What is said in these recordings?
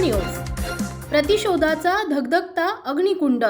News प्रतिशोधाचा धगधगता अग्निकुंड.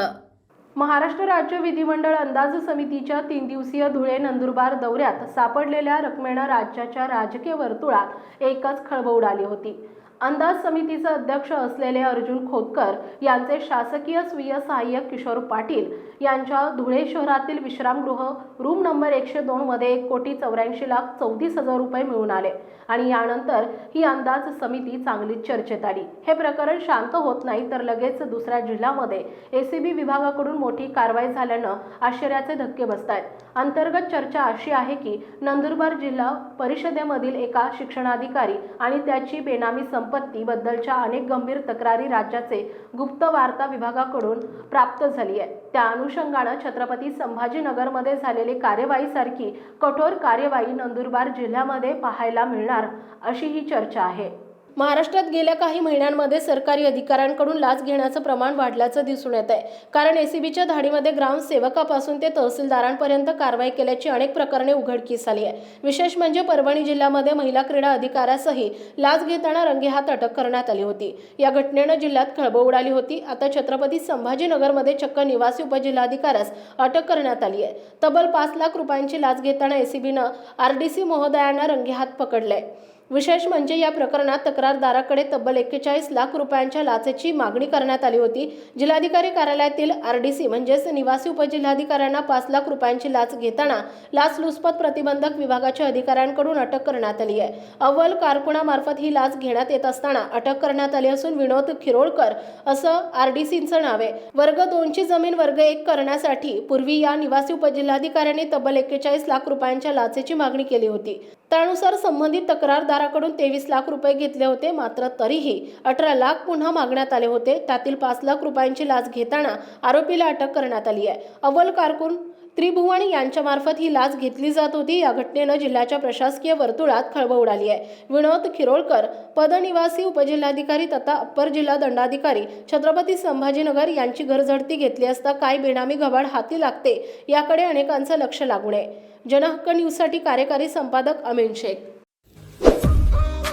Maharashtra राज्य विधिमंडळ अंदाज समितीच्या तीन दिवसीय धुळे नंदुरबार दौऱ्यात सापडलेल्या रकमेनं राज्याच्या राजकीय वर्तुळात एकच खळबळ उडाली होती. अंदाज समितीचे अध्यक्ष असलेले अर्जुन खोतकर यांचे शासकीय स्वीय सहाय्यक किशोर पाटील यांच्या धुळे शहरातील विश्रामगृह रूम नंबर एकशे दोनमध्ये एक कोटी चौऱ्याऐंशी लाख चौतीस हजार रुपये मिळून आले आणि यानंतर ही अंदाज समिती चांगलीच चर्चेत आली. हे प्रकरण शांत होत नाही तर लगेच दुसऱ्या जिल्ह्यामध्ये एसीबी विभागाकडून मोठी कारवाई झाल्यानं आश्चर्याचे धक्के बसत आहेत अंतर्गत चर्चा अशी आहे की नंदुरबार जिल्हा परिषदेमधील एका शिक्षणाधिकारी आणि त्याची बेनामी संपत्तीबद्दलच्या अनेक गंभीर तक्रारी राज्याचे गुप्त वार्ता विभागाकडून प्राप्त झाली आहे. त्या अनुषंगानं छत्रपती संभाजीनगरमध्ये झालेली कार्यवाहीसारखी कठोर कार्यवाही नंदुरबार जिल्ह्यामध्ये पाहायला मिळणार अशी ही चर्चा आहे. महाराष्ट्रात गेल्या काही महिन्यांमध्ये सरकारी अधिकाऱ्यांकडून लाच घेण्याचं प्रमाण वाढल्याचं दिसून येत आहे. कारण एसीबीच्या धाडीमध्ये ग्रामसेवकापासून ते तहसीलदारांपर्यंत कारवाई केल्याची अनेक प्रकरणे उघडकीस आली आहे विशेष म्हणजे परभणी जिल्ह्यामध्ये महिला क्रीडा अधिकाऱ्यासही लाच घेताना रंगेहात अटक करण्यात आली होती. या घटनेनं जिल्ह्यात खळबळ उडाली होती. आता छत्रपती संभाजीनगरमध्ये चक्क निवासी उपजिल्हाधिकाऱ्यास अटक करण्यात आली आहे. तब्बल पाच लाख रुपयांची लाच घेताना एसीबीनं आरडीसी महोदयांना रंगेहात पकडलंय. विशेष म्हणजे या प्रकरणात तक्रारदाराकडे तब्बल एक्केचाळीस लाख रुपयांच्या लाचेची मागणी करण्यात आली होती. जिल्हाधिकारी कार्यालयातील आरडीसी म्हणजेच निवासी उपजिल्हाधिकाऱ्यांना पाच लाख रुपयांची लाच घेताना लाचलुचपत प्रतिबंधक विभागाच्या अधिकाऱ्यांकडून अटक करण्यात आली आहे. अव्वल कारकुणामार्फत ही लाच घेण्यात येत असताना अटक करण्यात आली असून विनोद खिरोळकर असं आरडीसीचं नाव आहे. वर्ग दोनची जमीन वर्ग एक करण्यासाठी पूर्वी या निवासी उपजिल्हाधिकाऱ्यांनी तब्बल एक्केचाळीस लाख रुपयांच्या लाचेची मागणी केली होती. त्यानुसार संबंधित तक्रारदाराकडून तेवीस लाख रुपये घेतले होते मात्र तरीही अठरा लाख पुन्हा मागण्यात आले होते. त्यातील पाच लाख रुपयांची लाच घेताना आरोपीला अटक करण्यात आली आहे. अव्वल कारकून त्रिभुवन यांच्यामार्फत ही लाच घेतली जात होती. या घटनेनं जिल्ह्याच्या प्रशासकीय वर्तुळात खळबळ उडाली आहे. विनोद खिरोळकर पदनिवासी उपजिल्हाधिकारी तथा अप्पर जिल्हा दंडाधिकारी छत्रपती संभाजीनगर यांची घरझडती घेतली असता काय बेनामी घबाड हाती लागते याकडे अनेकांचं लक्ष लागू नये. जनहक्क न्यूजसाठी कार्यकारी संपादक अमीन शेख.